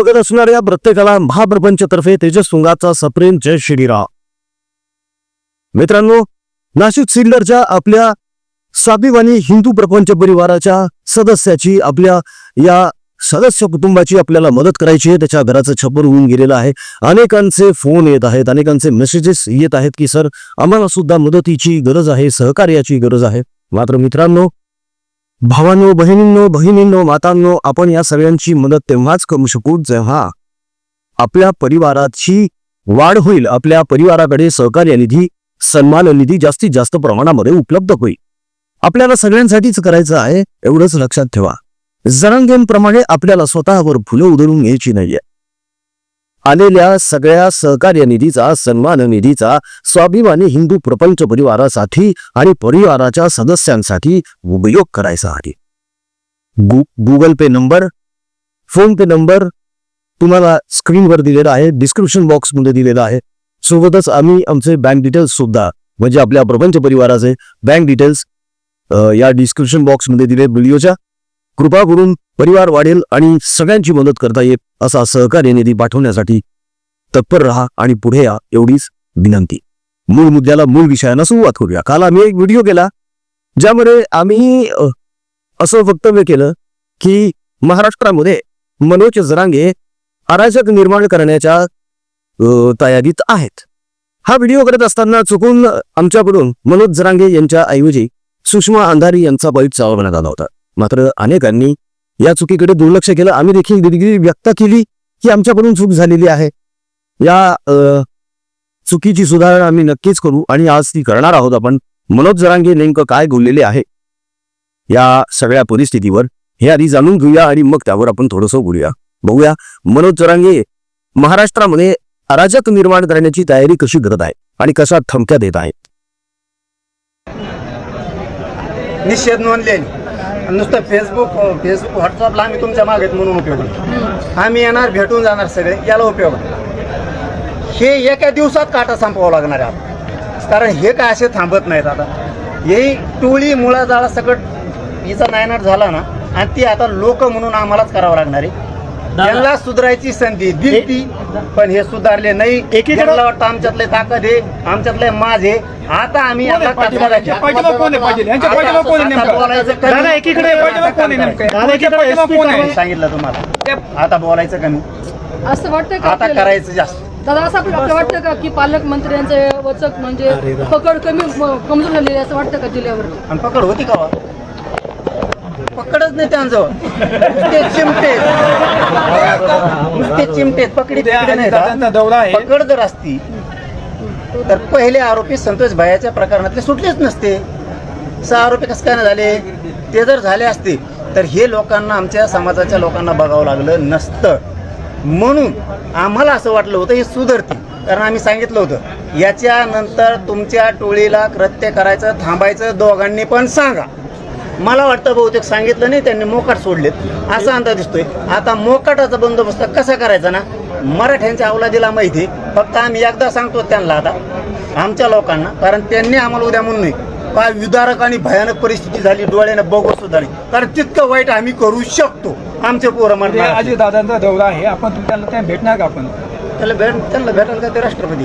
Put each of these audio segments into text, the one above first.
बघत असणाऱ्या प्रत्येकाला महाप्रपंचतर्फे तेजस सुंगाचा सप्रेम जय श्रीराम. मित्रांनो नाशिक सिल्डरच्या आपल्या स्वाभिमानी हिंदू प्रपंच परिवाराच्या सदस्याची आपल्या या सदस्य कुटुंबाची आपल्याला मदत करायची आहे. त्याच्या घराचं छप्पर होऊन गेलेलं आहे. अनेकांचे फोन येत आहेत अनेकांचे मेसेजेस येत आहेत की सर आम्हाला सुद्धा मदतीची गरज आहे सहकार्याची गरज आहे. मात्र मित्रांनो भावांनो बहिणींनो बहिणींनो मातांनो आपण या सगळ्यांची मदत तेव्हाच करू शकू जेव्हा आपल्या परिवाराची वाढ होईल. आपल्या परिवाराकडे सहकार्य निधी सन्मान निधी जास्तीत जास्त प्रमाणामध्ये उपलब्ध होईल. आपल्याला सगळ्यांसाठीच करायचं आहे एवढंच लक्षात ठेवा. जरांगेंप्रमाणे आपल्याला स्वतःवर फुलं उधळून घ्यायची नाहीये. आलेल्या सगळ्या सहकार्य निधीचा सन्मान निधीचा स्वाभिमानी हिंदू प्रपंच परिवारासाठी आणि परिवाराच्या सदस्यांसाठी उपयोग करायचा आहे. गु Google Pay number PhonePe number तुम्हाला स्क्रीनवर दिलेला आहे डिस्क्रिप्शन बॉक्समध्ये दिलेला आहे. सोबतच आम्ही आमचे बँक डिटेल्स सुद्धा म्हणजे आपल्या प्रपंच परिवाराचे बँक डिटेल्स या डिस्क्रिप्शन बॉक्समध्ये दिले व्हिडिओच्या कृपा करून परिवार वाढेल आणि सगळ्यांची मदत करता येईल असा सहकार्य निधी पाठवण्यासाठी तत्पर राहा आणि पुढे या एवढीच विनंती. मूळ मुद्द्याला मूळ विषयानं सुरुवात करूया. काल आम्ही एक व्हिडिओ केला ज्यामध्ये आम्ही असं वक्तव्य केलं की महाराष्ट्रामध्ये मनोज जरांगे अराजक निर्माण करण्याच्या तयारीत आहेत. हा व्हिडिओ करत असताना चुकून आमच्याकडून मनोज जरांगे यांच्या ऐवजी सुषमा अंधारी यांचा बैठ चालवण्यात आला होता. मात्र अनेकांनी या चुकीकडे दुर्लक्ष केलं. आम्ही देखील दिलगिरी व्यक्त केली की आमच्याकडून चूक झालेली आहे. या चुकीची सुधारणा आम्ही नक्कीच करू आणि आज ती करणार आहोत आपण. मनोज जरांगे नेमकं काय बोललेले आहे? या सगळ्या परिस्थितीवर हे आधी जाणून घेऊया आणि मग त्यावर आपण थोडंसं बोलूया. बघूया मनोज जरांगे महाराष्ट्रामध्ये अराजक निर्माण करण्याची तयारी कशी करत आहे आणि कशा थमक्या देत आहे? निषेध नोंदलेली. नुसतं फेसबुक फेसबुक व्हॉट्सअपला आम्ही तुमच्या मागेत म्हणून उपयोग. आम्ही येणार भेटून जाणार सगळे याला उपयोग. हे एका दिवसात काटा संपवावं लागणार आहे. कारण हे काय असे थांबत नाहीत आता ही टोळी मुळा जाळा सकट हिचा नायनाट झाला ना आणि ती आता लोक म्हणून आम्हालाच करावं लागणार आहे त्यांना सुधारायची संधी दिली पण हे सुधारले नाही. एकीकडं- वाटतं आमच्यातले ताकद आहे आमच्यातले माज आहे. आता आम्ही? सांगितलं तुम्हाला. आता बोलायचं कमी. असं वाटतं का आता? करायचं जास्त. दादा असं आपल्याला वाटतं का की पालकमंत्र्यांचे वचक म्हणजे पकड कमी कमजोर झालेली असं वाटतं का जिल्ह्यावर? आणि पकड होती का वा? पकडच नाही त्यांजवळ. नुसते चिमटे. नुसते चिमटे. पकडी नाही. पकड जर असती तर पहिले आरोपी संतोष भायाच्या प्रकरणातले सुटलेच नसते. सहा आरोपी कसं काय नाही झाले? ते जर झाले असते तर हे लोकांना आमच्या समाजाच्या लोकांना बघावं लागलं नसतं. म्हणून आम्हाला असं वाटलं होतं हे सुधरतील. कारण आम्ही सांगितलं होतं याच्यानंतर तुमच्या टोळीला कृत्य करायचं थांबायचं दोघांनी पण सांगा. मला वाटतं बहुतेक सांगितलं नाही त्यांनी मोकाट सोडलेत. असा अंदाज दिसतोय. आता मोकाटाचा बंदोबस्त कसा करायचा ना? मराठ्यांच्या अवलादीला माहिती. फक्त आम्ही एकदा सांगतो त्यांना आता आमच्या लोकांना कारण त्यांनी आम्हाला उद्या म्हणून नाही. काय विदारक आणि भयानक परिस्थिती झाली डोळ्यानं बघू सुद्धा नाही. कारण तितकं वाईट आम्ही करू शकतो. आमचे पोरं म्हणजे अजय दादांचा दौरा आहे. आपण तुम्हाला त्या भेटणार का आपण? त्याला भेट त्यांना भेटायला का ते राष्ट्रपती.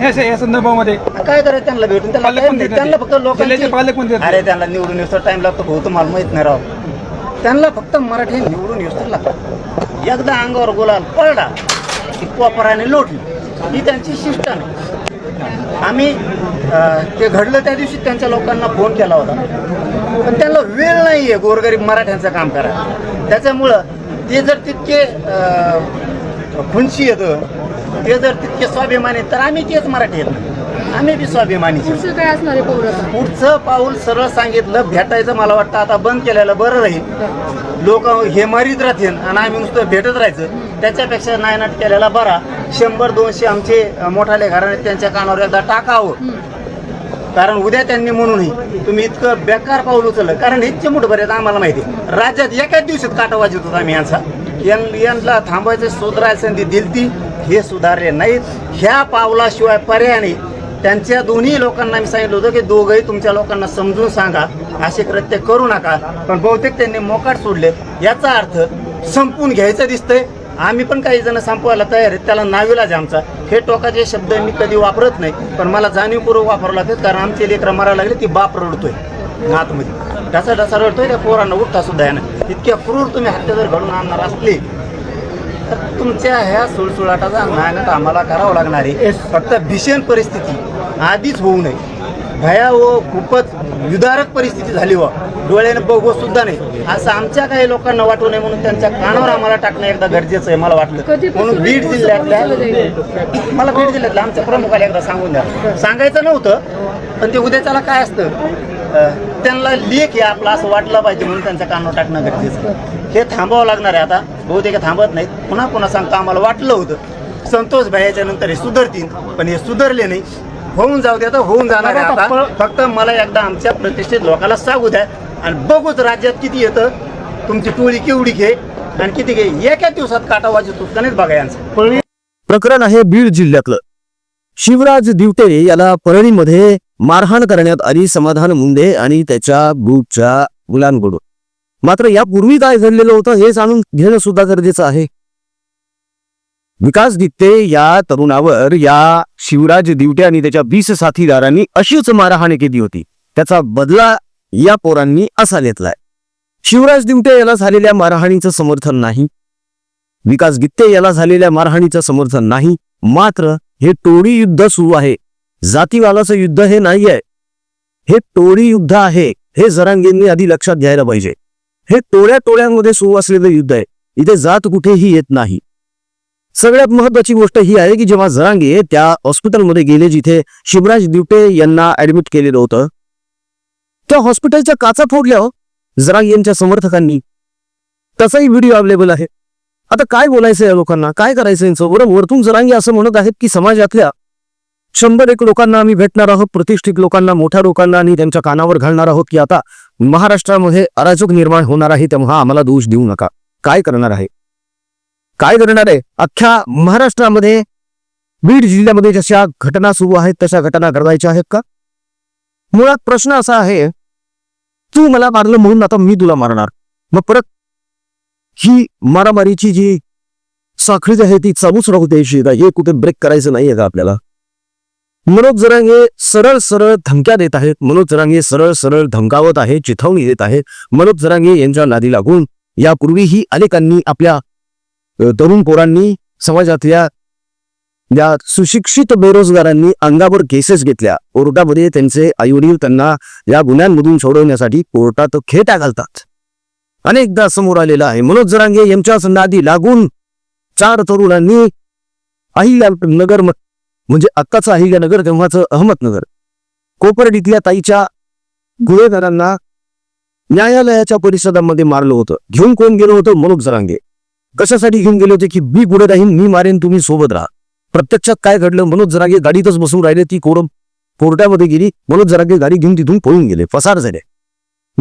या या संदर्भामध्ये काय करायचं? त्यांना भेटून त्यांना पालकमंत्री नाही. त्यांना फक्त जिल्ह्याचे लोकांची आहेत. अरे त्यांना निवडून येऊस टाइम लागतो भाऊ. तुम्हाला माहीत नाही राव. त्यांना फक्त मराठी निवडून येऊस तर लागतं. एकदा अंगावर गुलाल पडला की कोपराने लोटली. ही त्यांची शिष्ट नाही आम्ही अं, ते घडलं त्या दिवशी त्यांच्या लोकांना फोन केला होता. पण त्यांना वेळ नाही आहे गोरगरीब मराठ्यांचं काम करायला. त्याच्यामुळं ते जर तितके अं, खुनशी येतं ते जर तितके स्वाभिमानी आहेत, तर आम्ही तेच मराठी आहेत. आम्ही बी स्वाभिमानी पुढचं काय असणार आहे पोर आता? पुढचं पाऊल सरळ सांगितलं भेटायचं मला वाटतं आता बंद केलेलं बरं राहील. लोक हे मारीत राहतील आणि आम्ही नुसतं भेटत राहायचं. त्याच्यापेक्षा नायनाट केलेला बरा. शंभर दोनशे आमचे अं, मोठाले घराणे त्यांच्या कानावर एकदा टाकावं कारण उद्या त्यांनी म्हणूनही तुम्ही इतकं बेकार पाऊल उचललं. कारण हे चिमूट बरेच आम्हाला माहिती आहे. राज्यात एकाच दिवसात काटा वाजत होता आम्ही यांचा. यां- यांना थांबायचं सुधारायला संधी दिलती. हे सुधारले नाहीत. ह्या पावलाशिवाय पर्यायाने त्यांच्या दोन्ही लोकांना मी सांगितलं होतं की दोघंही तुमच्या लोकांना समजून सांगा. असे कृत्य करू नका. पण बहुतेक त्यांनी मोकाट सोडले. याचा अर्थ संपून घ्यायचं दिसतंय. आम्ही पण काही जण संपवायला तयार आहेत. त्याला नाविलाज आहे आमचा. हे टोकाचे शब्द मी कधी वापरत नाही पण मला जाणीवपूर्वक वापरला लागतात कारण आमचे लेकरं मारायला लागले ती बाप रडतोय. आतमध्ये. ढसा ढसा रडतोय त्या पोरांना उठता सुद्धा यानं इतक्या क्रूर तुम्ही हत्या जर घडून आणणार असले तर तुमच्या ह्या सुळसुळाटाचा नायनाट आम्हाला करावं लागणार आहे. फक्त भीषण परिस्थिती. आधीच होऊ नये. भया व खूपच विदारक परिस्थिती झाली व डोळ्याने बघू सुद्धा नाही. असं आमच्या काही लोकांना वाटू नये म्हणून त्यांच्या कानावर आम्हाला टाकणं एकदा गरजेचं आहे मला वाटलं. म्हणून बीड जिल्ह्यातल्या? मला बीड जिल्ह्यातल्या आमच्या प्रमुखाला एकदा सांगून द्या. सांगायचं नव्हतं पण ते उद्याच्याला काय असतं? त्यांना लेख आहे आपला असं वाटलं पाहिजे म्हणून त्यांच्या कानावर टाकणं गरजेचं. हे थांबावं लागणार आहे आता. बहुतेक थांबत नाहीत. पुन्हा पुन्हा सांगतो आम्हाला वाटलं होतं. संतोष भाईच्या नंतर हे सुधरतील पण हे सुधरले नाही. होऊन जाऊ द्या तर होऊन जाणार आहे आता. फक्त मला एकदा आमच्या प्रतिष्ठित लोकांना सांगू द्या. आणि बघूच राज्यात किती येतं. तुमची टोळी केवढी घे. आणि किती घे. एका दिवसात काटावाजी तुटकणीच बघा यांचं. प्रकरण आहे बीड जिल्ह्यातलं. शिवराज दिवटे याला परळीमध्ये मारहाण करण्यात आली समाधान मुंडे आणि त्याच्या ग्रुपच्या मुलांकडून. मात्र यापूर्वी काय घडलेलं होतं हे जाणून घेणं सुद्धा गरजेचं आहे. विकास दित्ते या तरुणावर या शिवराज दिवटे आणि त्याच्या वीस साथीदारांनी अशीच मारहाण केली होती. त्याचा बदला या पोरांनी असा घेतलाय. शिवराज दिवटे याला झालेल्या मारहाणीचं समर्थन नाही. विकास गित्ते याला झालेल्या मारहाणीचं समर्थन नाही. मात्र हे टोळी युद्ध सुरू आहे. जातीवालाचं युद्ध हे नाहीये. हे टोळी युद्ध आहे. हे जरांगेंनी आधी लक्षात घ्यायला पाहिजे. हे टोळ्या टोळ्यांमध्ये सुरू असलेलं युद्ध आहे. इथे जात कुठेही येत नाही. सगळ्यात महत्वाची गोष्ट ही आहे की जेव्हा जरांगे त्या हॉस्पिटलमध्ये गेले जिथे शिवराज दिवटे यांना ऍडमिट केलेलं होतं त्या हॉस्पिटलच्या काचा फोडल्या हो जरांगे यांच्या समर्थकांनी. तसाही व्हिडिओ अवेलेबल आहे. आता काय बोलायचं या लोकांना? काय करायचं यांचं? बरं वरतून जरांगी असं म्हणत आहेत की समाजातल्या शंभर एक लोकांना आम्ही भेटणार आहोत प्रतिष्ठित लोकांना मोठ्या लोकांना आणि त्यांच्या कानावर घालणार आहोत की आता महाराष्ट्रामध्ये अराजक निर्माण होणार आहे तेव्हा आम्हाला दोष देऊ नका. काय करणार आहे? काय करणार आहे? अख्ख्या महाराष्ट्रामध्ये बीड जिल्ह्यामध्ये जशा घटना सुरू आहेत तशा घटना घडवायच्या आहेत का? मुळात प्रश्न असा आहे तू मला मारलं म्हणून आता मी तुला मारणार. मग परत ही मारामारीची जी साखळी आहे ती चालूच राहू द्यायची. का हे कुठे ब्रेक करायचं नाहीये का आपल्याला? मनोज जरांगे सरळ सरळ धमक्या देत आहेत. मनोज जरांगे सरळ सरळ धमकावत आहे चिथवणी देत आहेत. मनोज जरांगे यांच्या नादी लागून यापूर्वीही अनेकांनी आपल्या तरुण पोरांनी समाजातल्या या सुशिक्षित बेरोजगारांनी अंगावर केसेस घेतल्या. कोर्टामध्ये त्यांचे आईवडील त्यांना या गुन्ह्यांमधून सोडवण्यासाठी कोर्टात खेटा घालतात. अनेकदा समोर आलेला आहे. मनोज जरांगे यांच्या नादी लागून चार तरुणांनी अहिल्यानगर म- म्हणजे आत्ताचं अहिल्यानगर तेव्हाचं अहमदनगर. कोपर्डीतल्या ताईच्या गुन्हेगारांना न्यायालयाच्या परिषदामध्ये मारलं होतं. घेऊन कोण गेलो होतं? मनोज जरांगे. कशासाठी घेऊन गेले होते की मी पुढे राहीन मी मारेन तुम्ही सोबत राहा. प्रत्यक्षात काय घडलं? मनोज जरांगे गाडीतच बसून राहिले ती कोरम कोर्टामध्ये गेली. मनोज जरांगे गाडी घेऊन तिथून पळून गेले. फसार झाले.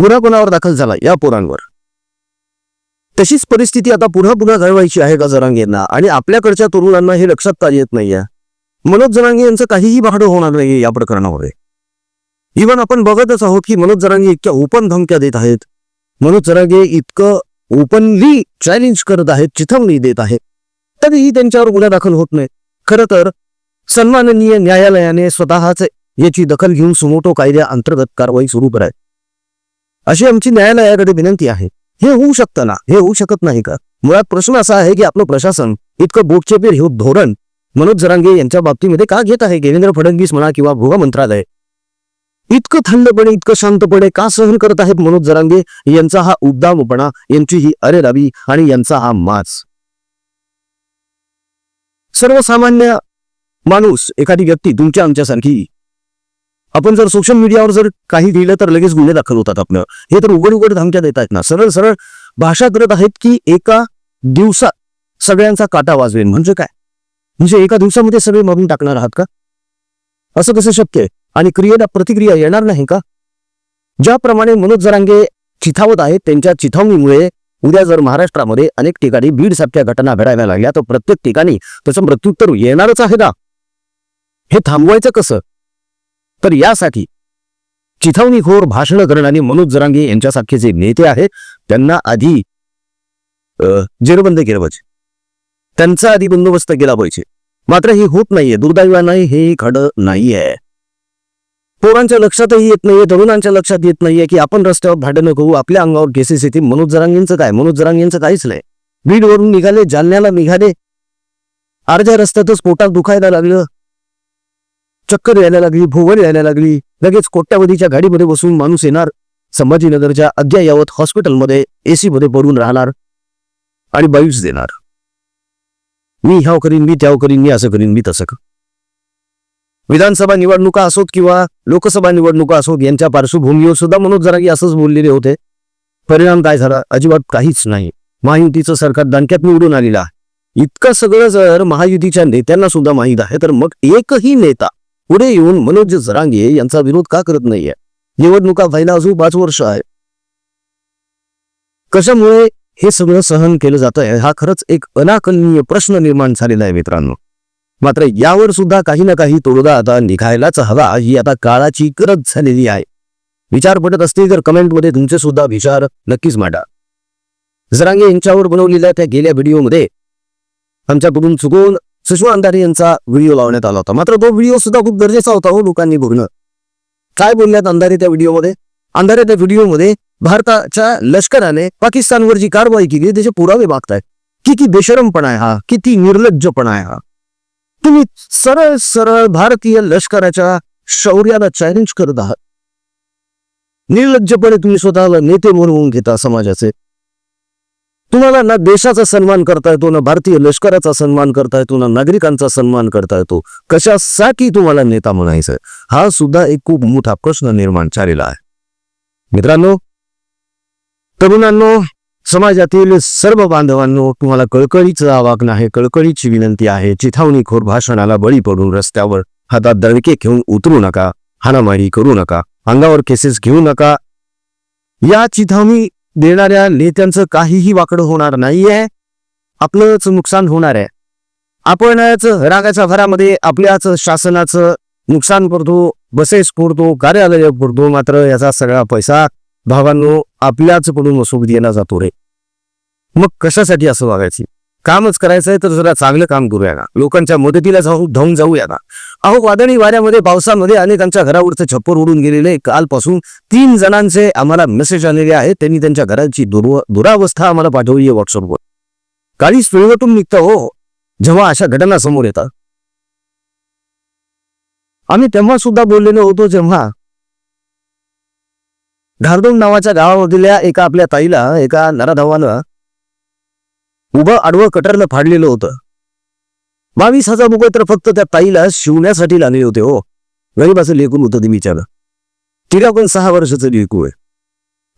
गुन्हा कोणावर दाखल झाला? या पोरांवर. तशीच परिस्थिती आता पुन्हा पुन्हा घडवायची आहे का जरांगेंना? आणि आपल्याकडच्या तरुणांना हे लक्षात का येत नाहीये? मनोज जरांगे यांचं काहीही भाडं होणार नाही या प्रकरणामध्ये. इव्हन आपण बघतच आहोत की मनोज जरांगे इतक्या ओपन धमक्या देत आहेत. मनोज जरांगे इतकं ओपनली चॅलेंज करत आहेत चिथावणी देत आहेत. तरीही त्यांच्यावर गुन्हा दाखल होत नाही. खरं तर सन्माननीय न्यायालयाने स्वतःच याची दखल घेऊन सुमोटो कायद्या अंतर्गत कारवाई सुरू कराय अशी आमची न्यायालयाकडे विनंती आहे. हे होऊ शकतं ना? हे होऊ शकत नाही का? मुळात प्रश्न असा आहे की आपलं प्रशासन इतकं बोटचेपीर हे धोरण मनोज जरांगे यांच्या बाबतीमध्ये का घेत आहे? देवेंद्र फडणवीस म्हणा किंवा गृह मंत्रालय. इतकं थंडपणे इतकं शांतपणे का सहन करत आहेत मनोज जरांगे? यांचा हा उद्दामपणा यांची ही अरेरावी आणि यांचा हा माच सर्वसामान्य माणूस एखादी व्यक्ती तुमच्या आमच्यासारखी. आपण जर सोशल मीडियावर जर काही लिहिलं तर लगेच गुन्हे दाखल होतात आपलं. हे तर उघड उघड धमक्या देत आहेत ना. सरळ सरळ भाषा करत आहेत की एका दिवसात सगळ्यांचा काटा वाजवेल म्हणजे काय? म्हणजे एका दिवसामध्ये सगळे मारून टाकणार आहात का? असं कसं शक्य आहे? आणि क्रियेला प्रतिक्रिया येणार नाही का? ज्याप्रमाणे मनोज जरांगे चिथावत आहेत त्यांच्या चिथावणीमुळे उद्या जर महाराष्ट्रामध्ये अनेक ठिकाणी बीडसारख्या घटना घडायला लागल्या तर प्रत्येक ठिकाणी त्याचं मृत्युत्तर येणारच आहे ना? हे थांबवायचं कसं? तर यासाठी चिथावणीखोर भाषणं करणारे मनोज जरांगे यांच्यासारखे जे नेते आहेत त्यांना आधी जेरबंद केलं पाहिजे. त्यांचा आधी बंदोबस्त केला पाहिजे. मात्र हे होत नाहीये. दुर्दैवानं हे खडं नाहीये. पोरांच्या लक्षातही येत नाहीये. तरुणांच्या लक्षात येत नाहीये की आपण रस्त्यावर भांडणं करू. आपल्या अंगावर केसेस येतील मनोज जरांगींचं काय? मनोज जरांगेंचं काहीच नाही. बीडवरून निघाले जालन्याला निघाले. अर्ध्या रस्त्यातच पोटात दुखायला लागलं. चक्कर यायला लागली भोवळ यायला लागली. लगेच कोट्यावधीच्या गाडीमध्ये बसून माणूस येणार. संभाजीनगरच्या अद्ययावत हॉस्पिटलमध्ये एसी मध्ये पडून राहणार आणि बाईट्स देणार. मी ह्याव करीन मी त्याव करीन मी असं करीन मी तसं कर विधानसभा निवडणुका असोत किंवा लोकसभा निवडणुका असोत यांच्या पार्श्वभूमीवर सुद्धा मनोज जरांगे असंच बोललेले होते. परिणाम काय झाला? अजिबात काहीच नाही. महायुतीचं सरकार दणक्यात निवडून आलेलं आहे. इतकं सगळं जर महायुतीच्या नेत्यांना सुद्धा माहीत आहे तर मग एकही नेता पुढे येऊन मनोज जरांगे यांचा विरोध का करत नाहीये? निवडणुका व्हायला अजून पाच वर्ष आहे कशामुळे हे सगळं सहन केलं जात आहे हा खरंच एक अनाकलनीय प्रश्न निर्माण झालेला आहे मित्रांनो. मात्र यावर सुद्धा काही ना काही तोडगा आता निघायलाच हवा ही आता काळाची गरज झालेली आहे. विचार पडत असतील तर कमेंटमध्ये तुमचे सुद्धा विचार नक्कीच मांडा. जरांगे यांच्यावर बनवलेल्या त्या गेल्या व्हिडिओमध्ये आमच्याकडून चुकून सुषमा अंधारे यांचा व्हिडिओ लावण्यात आला होता. मात्र तो व्हिडिओ सुद्धा खूप गरजेचा होता हो लोकांनी बघणं. काय बोलण्यात अंधारे त्या व्हिडिओमध्ये? अंधारे त्या व्हिडिओमध्ये भारताच्या लष्कराने पाकिस्तानवर जी कारवाई केली त्याचे पुरावे मागताय. किती बेशरमपणा आहे हा किती निर्लज्जपणा आहे हा. तुम्ही सरळ सरळ भारतीय लष्कराच्या शौर्याला चॅलेंज करत आहात. निर्लज्जपणे तुम्ही स्वतःला नेते म्हणवून घेता समाजाचे. तुम्हाला ना देशाचा सन्मान करता येतो ना भारतीय लष्कराचा सन्मान करता येतो ना नागरिकांचा सन्मान करता येतो. कशासाठी तुम्हाला नेता म्हणायचं हा सुद्धा एक खूप मोठा प्रश्न निर्माण झालेला आहे. मित्रांनो तरुणांनो समाजातील सर्व बांधवांनो तुम्हाला कळकळीचं आवाहन आहे कळकळीची विनंती आहे चिथावणीखोर भाषणाला बळी पडून रस्त्यावर हातात दणके घेऊन उतरू नका हाणामारी करू नका अंगावर केसेस घेऊ नका. या चिथावणी देणाऱ्या नेत्यांचं काहीही वाकडं होणार नाहीये आपलंच नुकसान होणार आहे. आपणच रागाच्या भरामध्ये आपल्याच शासनाचं नुकसान करतो बसेस फोडतो कार्यालय फोडतो मात्र याचा सगळा पैसा भावांनो आपल्याच कडून वसूल दिला जातो रे. मग कशासाठी असं वागायची? कामच करायचंय तर जरा चांगलं काम करूया ना. लोकांच्या मदतीला जाऊ धावून जाऊया ना. अहो वादळी वाऱ्यामध्ये पावसामध्ये अनेकांच्या घरावरचं छप्पर उडून गेलेले कालपासून तीन जणांचे आम्हाला मेसेज आलेले आहेत. त्यांनी त्यांच्या घराची दुरावस्था आम्हाला पाठवली आहे व्हॉट्सअपवर काळी पिळवटून निघतं हो, हो. जेव्हा अशा घटना समोर येतात. आम्ही तेव्हा सुद्धा बोललेलो होतो जेव्हा धारदोम नावाच्या गावामधल्या एका आपल्या ताईला एका नराधावानं उभं आडवं कटरनं फाडलेलं होतं. बावीस हजार रुपये तर फक्त त्या ताईला शिवण्यासाठी लागले होते हो. गरीबाचं लेकून होतं ते बिचारं. तिला पण सहा वर्षाचं लेकू आहे.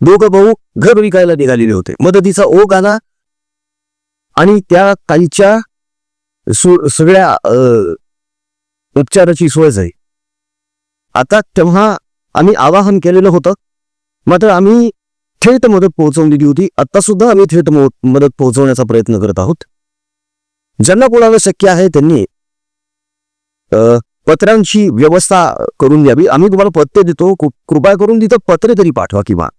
दोघं भाऊ घर विकायला निघालेले होते. मदतीचा ओघ आला आणि त्या ताईच्या सु- सगळ्या अं, उपचाराची सोय झाली. आता तेव्हा आम्ही आवाहन केलेलं होतं मात्र आम्ही थेट मदत पोहोचवलेली होती. आता सुद्धा आम्ही थेट मदत पोहोचवण्याचा प्रयत्न करत आहोत. ज्यांना कोणाला शक्य आहे त्यांनी पत्रांची व्यवस्था करून द्यावी. आम्ही तुम्हाला पत्ते देतो. कृ- कृपा करून तिथं पत्रे तरी पाठवा किंवा.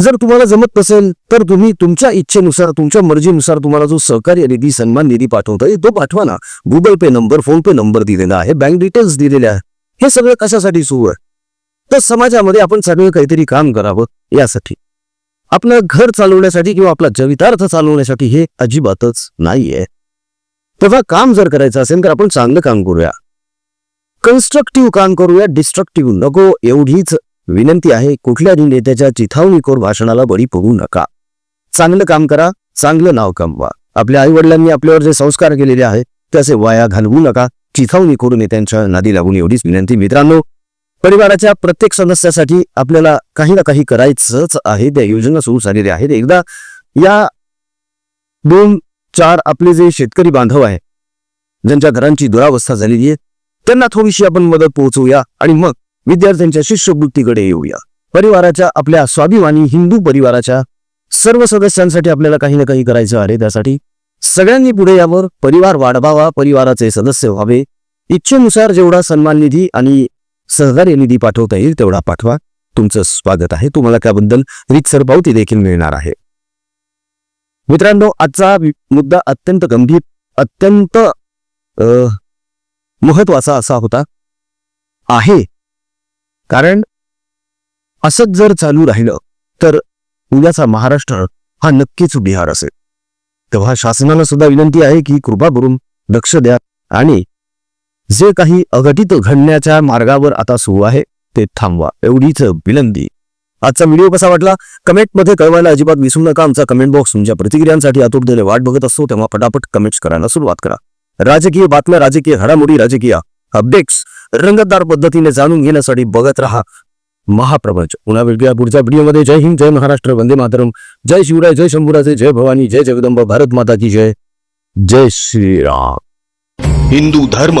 जर तुम्हाला जमत नसेल तर तुम्ही तुमच्या इच्छेनुसार तुमच्या मर्जीनुसार तुम्हाला जो सहकार्य निधी सन्मान निधी पाठवता येईल तो पाठवा ना. Google Pay number PhonePe number दिलेला आहे. बँक डिटेल्स दिलेले आहे. हे सगळं कशासाठी सुरू आहे? तर समाजामध्ये आपण सगळं काहीतरी काम करावं यासाठी. आपलं घर चालवण्यासाठी किंवा आपला जवितार्थ चालवण्यासाठी हे अजिबातच नाहीये. तेव्हा काम जर करायचं असेल तर आपण चांगलं काम करूया. कन्स्ट्रक्टिव्ह काम करूया डिस्ट्रक्टिव्ह नको एवढीच विनंती आहे. कुठल्याही नेत्याच्या चिथावणीखोर भाषणाला बळी पडू नका. चांगलं काम करा चांगलं नाव कमवा. आपल्या आईवडिलांनी आपल्यावर जे संस्कार केलेले आहेत त्याचे वाया घालवू नका. चिथावणीखोर नेत्यांच्या नादी लागून एवढीच विनंती. मित्रांनो परिवाराच्या प्रत्येक सदस्यासाठी आपल्याला काही ना काही करायचंच आहे. त्या योजना सुरू झालेल्या आहेत. एकदा या दोन चार आपले जे शेतकरी बांधव आहे ज्यांच्या घरांची दुरावस्था झालेली आहे त्यांना थोडीशी आपण मदत पोहोचवूया आणि मग विद्यार्थ्यांच्या शिष्यवृत्तीकडे येऊया. परिवाराच्या आपल्या स्वाभिमानी हिंदू परिवाराच्या सर्व सदस्यांसाठी आपल्याला काही ना काही करायचं आहे. त्यासाठी सगळ्यांनी पुढे यावर परिवार वाढवावा. परिवाराचे सदस्य व्हावे. इच्छेनुसार जेवढा सन्मान निधी आणि सहकार्य निधी पाठवता येईल तेवढा पाठवा. तुमचं स्वागत आहे. तुम्हाला त्याबद्दल रितसर पावती देखील मिळणार आहे. मित्रांनो आजचा मुद्दा अत्यंत गंभीर अत्यंत महत्त्वाचा असा होता. आहे. कारण असंच जर चालू राहिलं तर उद्याचा महाराष्ट्र हा नक्कीच बिहार असेल. तेव्हा शासनाला सुद्धा विनंती आहे की कृपा करून लक्ष द्या आणि जे काही अघटित घडण्याच्या मार्गावर आता सुरू आहे ते थांबवा. एवढीच विनंती. आजचा व्हिडिओ कसा वाटला? कमेंटमध्ये कळवायला अजिबात विसरू नका. आमचा कमेंट बॉक्स तुमच्या प्रतिक्रियांसाठी आतुरतेने वाट बघत असतो तेव्हा फटाफट कमेंट्स करायला सुरुवात करा. राजकीय बातम्या राजकीय घडामोडी राजकीय अपडेट्स रंगतदार पद्धतीने जाणून घेण्यासाठी बघत राहा महाप्रपंच पुन्हा वेगळ्या पुढच्या व्हिडिओमध्ये. जय हिंद जय महाराष्ट्र वंदे मातरम. जय शिवराय जय शंभुराजे जय भवानी जय जगदंब भारत माता की जय. जय श्रीराम. हिंदू धर्म